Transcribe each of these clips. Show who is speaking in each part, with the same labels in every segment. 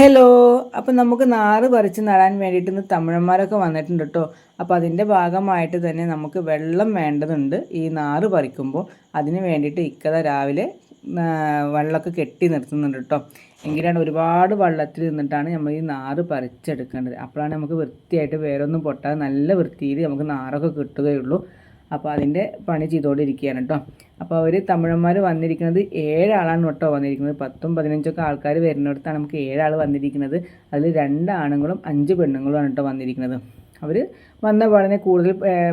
Speaker 1: Hello അപ്പം നമുക്ക് നാറ് പറിച്ച് നടാൻ വേണ്ടിയിട്ട് ഇന്ന് തമിഴന്മാരൊക്കെ വന്നിട്ടുണ്ട് കേട്ടോ അപ്പോൾ അതിന്റെ ഭാഗമായിട്ട് തന്നെ നമുക്ക് വെള്ളം വേണ്ടതുണ്ട് ഈ നാറ് പറിക്കുമ്പോൾ അതിന് വേണ്ടിയിട്ട് ഇക്കത രാവിലെ വെള്ളമൊക്കെ കെട്ടി നിർത്തുന്നുണ്ട് കേട്ടോ എങ്കിലാണ് ഒരുപാട് വെള്ളത്തിൽ നിന്നിട്ടാണ് നമ്മൾ ഈ നാറ് പറിച്ചെടുക്കേണ്ടത്. അപ്പോഴാണ് നമുക്ക് വൃത്തിയായിട്ട് വേറൊന്നും പൊട്ടാതെ നല്ല വൃത്തിയിൽ നമുക്ക് നാറൊക്കെ കിട്ടുകയുള്ളൂ. അപ്പോൾ അതിന്റെ പണി ചെയ്തുകൊണ്ടിരിക്കുകയാണ് കേട്ടോ അപ്പോൾ അവർ തമിഴന്മാർ വന്നിരിക്കുന്നത് ഏഴാളാണ് കേട്ടോ വന്നിരിക്കുന്നത്. പത്തും പതിനഞ്ചൊക്കെ ആൾക്കാർ വരുന്നിടത്താണ് നമുക്ക് ഏഴാൾ വന്നിരിക്കുന്നത്. അതിൽ രണ്ട് ആണുങ്ങളും അഞ്ച് പെണ്ണുങ്ങളുമാണ് കേട്ടോ വന്നിരിക്കുന്നത്. അവർ വന്ന പാടനെ കൂടുതൽ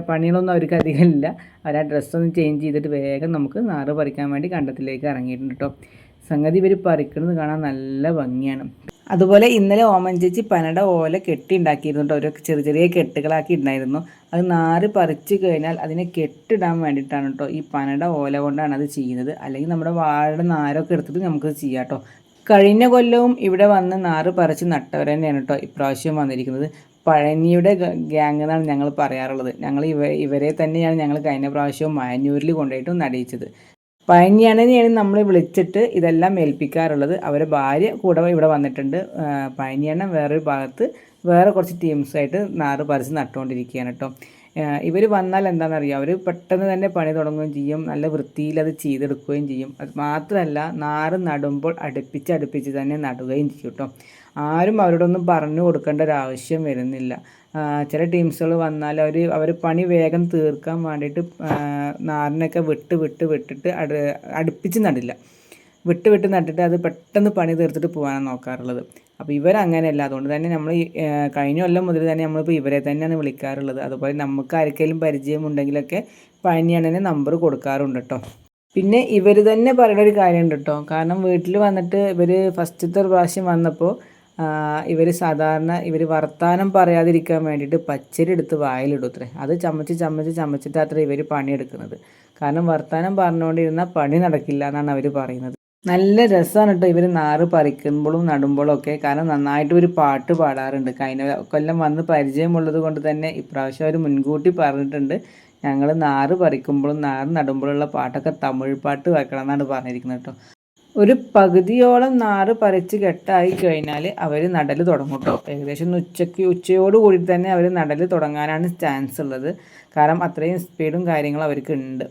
Speaker 1: പണികളൊന്നും അവർക്ക് അധികം ഇല്ല അവർ ആ ഡ്രസ്സൊന്നും ചേഞ്ച് ചെയ്തിട്ട് വേഗം നമുക്ക് നാറ് പറിക്കാൻ വേണ്ടി കണ്ടത്തിലേക്ക് ഇറങ്ങിയിട്ടുണ്ട് കേട്ടോ സംഗതി ഇവർ പറിക്കുന്നത് കാണാൻ നല്ല ഭംഗിയാണ്. അതുപോലെ ഇന്നലെ ഓമൻ ചേച്ചി പനട ഓല കെട്ടി ഉണ്ടാക്കിയിരുന്നു ഓരോ ചെറിയ ചെറിയ കെട്ടുകളാക്കി ഉണ്ടായിരുന്നു അത് നാറ് പറിച്ചു കഴിഞ്ഞാൽ അതിനെ കെട്ടിടാൻ വേണ്ടിയിട്ടാണ് കേട്ടോ ഈ പനട ഓല കൊണ്ടാണ് അത് ചെയ്യുന്നത്. അല്ലെങ്കിൽ നമ്മുടെ വാഴയുടെ നാരൊക്കെ എടുത്തിട്ട് നമുക്ക് ചെയ്യാം കേട്ടോ കഴിഞ്ഞ കൊല്ലവും ഇവിടെ വന്ന് നാറ് പറിച്ച് നട്ടവർ തന്നെയാണ് കേട്ടോ ഇപ്രാവശ്യം വന്നിരിക്കുന്നത്. പഴനിയുടെ ഗ്യാങ് എന്നാണ് ഞങ്ങൾ പറയാറുള്ളത്. ഞങ്ങൾ ഇവ ഇവരെ തന്നെയാണ് ഞങ്ങൾ കഴിഞ്ഞ പ്രാവശ്യവും മാനൂരിൽ കൊണ്ടുപോയിട്ടും നടിയിച്ചത് പഴനിയാണെന്നെയാണ് നമ്മൾ വിളിച്ചിട്ട് ഇതെല്ലാം ഏൽപ്പിക്കാറുള്ളത്. അവരെ ഭാര്യ കൂടെ ഇവിടെ വന്നിട്ടുണ്ട്. പഴനിയണ്ണൻ വേറൊരു ഭാഗത്ത് വേറെ കുറച്ച് ടീംസായിട്ട് നാറ് പറിച്ച് നട്ടുകൊണ്ടിരിക്കുകയാണ് കേട്ടോ ഇവർ വന്നാൽ എന്താണെന്നറിയാം? അവർ പെട്ടെന്ന് തന്നെ പണി തുടങ്ങുകയും ചെയ്യും. നല്ല വൃത്തിയിൽ അത് ചെയ്തെടുക്കുകയും ചെയ്യും. അത് മാത്രമല്ല നാറ് നടുമ്പോൾ അടുപ്പിച്ച് അടുപ്പിച്ച് തന്നെ നടുകയും ചെയ്യും കേട്ടോ. ആരും അവരോടൊന്നും പറഞ്ഞു കൊടുക്കേണ്ട ഒരു ആവശ്യം വരുന്നില്ല. ചില ടീംസുകൾ വന്നാൽ അവർ അവർ പണി വേഗം തീർക്കാൻ വേണ്ടിയിട്ട് നാറിനൊക്കെ വിട്ട് വിട്ട് വിട്ടിട്ട് അടു അടുപ്പിച്ച് നടില്ല. വിട്ട് വിട്ട് നട്ടിട്ട് അത് പെട്ടെന്ന് പണി തീർത്തിട്ട് പോകാനാണ് നോക്കാറുള്ളത്. അപ്പോൾ ഇവരങ്ങനെയല്ല. അതുകൊണ്ട് തന്നെ നമ്മൾ കഴിഞ്ഞ കൊല്ലം മുതൽ തന്നെ നമ്മളിപ്പോൾ ഇവരെ തന്നെയാണ് വിളിക്കാറുള്ളത്. അതുപോലെ നമുക്ക് ആർക്കെങ്കിലും പരിചയമുണ്ടെങ്കിലൊക്കെ പഴനിയണ്ണനെ നമ്പർ കൊടുക്കാറുണ്ട് കേട്ടോ പിന്നെ ഇവർ തന്നെ പറയുന്ന ഒരു കാര്യമുണ്ട് കേട്ടോ കാരണം വീട്ടിൽ വന്നിട്ട് ഇവർ ഫസ്റ്റത്തെ പ്രാവശ്യം വന്നപ്പോൾ ഇവർ സാധാരണ ഇവർ വർത്തമാനം പറയാതിരിക്കാൻ വേണ്ടിയിട്ട് പച്ചരി എടുത്ത് വായിലിടും അത് ചമച്ച് ചമച്ച് ചമച്ചിട്ട് ഇവർ പണിയെടുക്കുന്നത്. കാരണം വർത്തമാനം പറഞ്ഞുകൊണ്ടിരുന്നാൽ പണി നടക്കില്ല എന്നാണ് അവർ പറയുന്നത്. നല്ല രസമാണ് കേട്ടോ ഇവർ നാറ് പറിക്കുമ്പോഴും നടുമ്പോഴും ഒക്കെ. കാരണം നന്നായിട്ട് ഒരു പാട്ട് പാടാറുണ്ട്. കഴിഞ്ഞ കൊല്ലം വന്ന് പരിചയമുള്ളത് കൊണ്ട് തന്നെ ഇപ്രാവശ്യം അവർ മുൻകൂട്ടി പറഞ്ഞിട്ടുണ്ട്. ഞങ്ങൾ നാറ് പറിക്കുമ്പോഴും നാറ് നടുമ്പോഴുള്ള പാട്ടൊക്കെ തമിഴ് പാട്ട് വെക്കണം എന്നാണ് പറഞ്ഞിരിക്കുന്നത് കേട്ടോ ഒരു പകുതിയോളം നാറ് പറിച്ച് കെട്ടായി കഴിഞ്ഞാൽ അവർ നടൽ തുടങ്ങും കേട്ടോ ഏകദേശം ഉച്ചയ്ക്ക് ഉച്ചയോട് കൂടി തന്നെ അവർ നടൽ തുടങ്ങാനാണ് ചാൻസ് ഉള്ളത്. കാരണം അത്രയും സ്പീഡും കാര്യങ്ങളും അവർക്ക് ഉണ്ട്.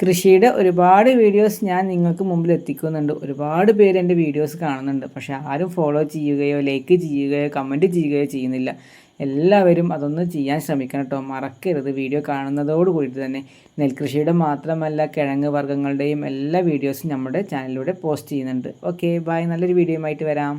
Speaker 1: കൃഷിയുടെ ഒരുപാട് വീഡിയോസ് ഞാൻ നിങ്ങൾക്ക് മുമ്പിൽ എത്തിക്കുന്നുണ്ട്. ഒരുപാട് പേര് എന്റെ വീഡിയോസ് കാണുന്നുണ്ട്. പക്ഷേ ആരും ഫോളോ ചെയ്യുകയോ ലൈക്ക് ചെയ്യുകയോ കമന്റ് ചെയ്യുകയോ ചെയ്യുന്നില്ല. എല്ലാവരും അതൊന്ന് ചെയ്യാൻ ശ്രമിക്കണം കേട്ടോ. മറക്കരുത്. വീഡിയോ കാണുന്നതോട് കൂടിയിട്ട് തന്നെ. നെൽകൃഷിയുടെ മാത്രമല്ല കിഴങ്ങ് വർഗങ്ങളുടെയും എല്ലാ വീഡിയോസും നമ്മുടെ ചാനലിലൂടെ പോസ്റ്റ് ചെയ്യുന്നുണ്ട്. ഓക്കെ ബായ് നല്ലൊരു വീഡിയോയുമായിട്ട് വരാം.